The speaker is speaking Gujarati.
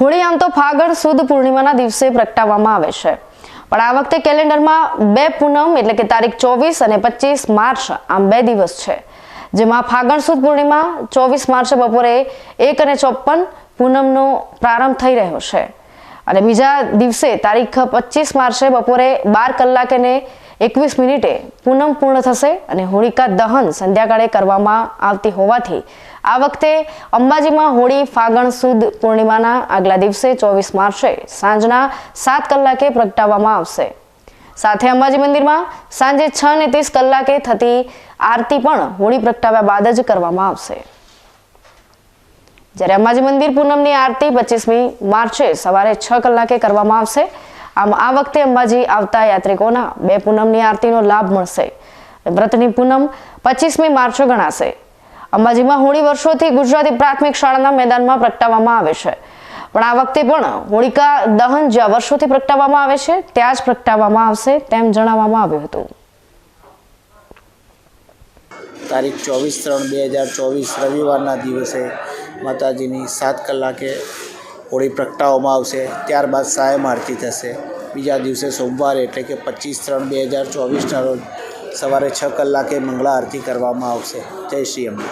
હોળી આમ તો ફાગણ સુદ પૂર્ણિમાના દિવસે પ્રગટાવવામાં આવે છે. પણ આ વખતે કેલેન્ડરમાં બે પૂનમ એટલે કે તારીખ ચોવીસ અને પચીસ માર્ચ આમ બે દિવસ છે. જેમાં ફાગણ સુદ પૂર્ણિમા, ચોવીસ માર્ચે બપોરે એક અને ચોપન પૂનમનો પ્રારંભ થઈ રહ્યો છે. અને બીજા દિવસે તારીખ પચીસ માર્ચે બપોરે બાર કલાકે ને એકવીસ મિનિટે પૂનમ પૂર્ણ થશે અને હોળિકા દહન સંધ્યાકાળે કરવામાં આવતી હોવાથી આ વખતે અંબાજીમાં હોળી ફાગણ સુદ પૂર્ણિમાના આગલા દિવસે ચોવીસ માર્ચે સાંજના સાત કલાકે પ્રગટાવવામાં આવશે. સાથે અંબાજી મંદિરમાં સાંજે છ ને ત્રીસ કલાકે થતી આરતી પણ હોળી પ્રગટાવ્યા બાદ જ કરવામાં આવશે. જ્યારે અંબાજી મંદિર પૂનમની આરતી પચીસમી માર્ચે સવારે છ કલાકે કરવામાં આવશે આમ આ વખતે અંબાજી આવતા યાત્રિકોના બે પૂનમની આરતીનો લાભ મળશે વ્રતની પૂનમ પચીસમી માર્ચે ગણાશે. અંબાજીમાં હોળી વર્ષોથી ગુજરાતી પ્રાથમિક શાળાના મેદાનમાં પ્રગટાવવામાં આવે છે. પણ આ વખતે પણ હોળિકા દહન જ્યાં વર્ષોથી પ્રગટાવવામાં આવે છે, ત્યાં જ પ્રગટાવવામાં આવશે તેમ જણાવવામાં આવ્યું હતું. તારીખ ચોવીસ ત્રણ બે હજાર ચોવીસ રવિવારના દિવસે માતાજીની સાત કલાકે હોળી પ્રગટાવવામાં આવશે, ત્યારબાદ સાયમ આરતી થશે. બીજા દિવસે સોમવારે એટલે કે પચીસ ત્રણ બે હજાર ચોવીસના રોજ સવારે છ કલાકે મંગળા આરતી કરવામાં આવશે. જય શ્રી અંબે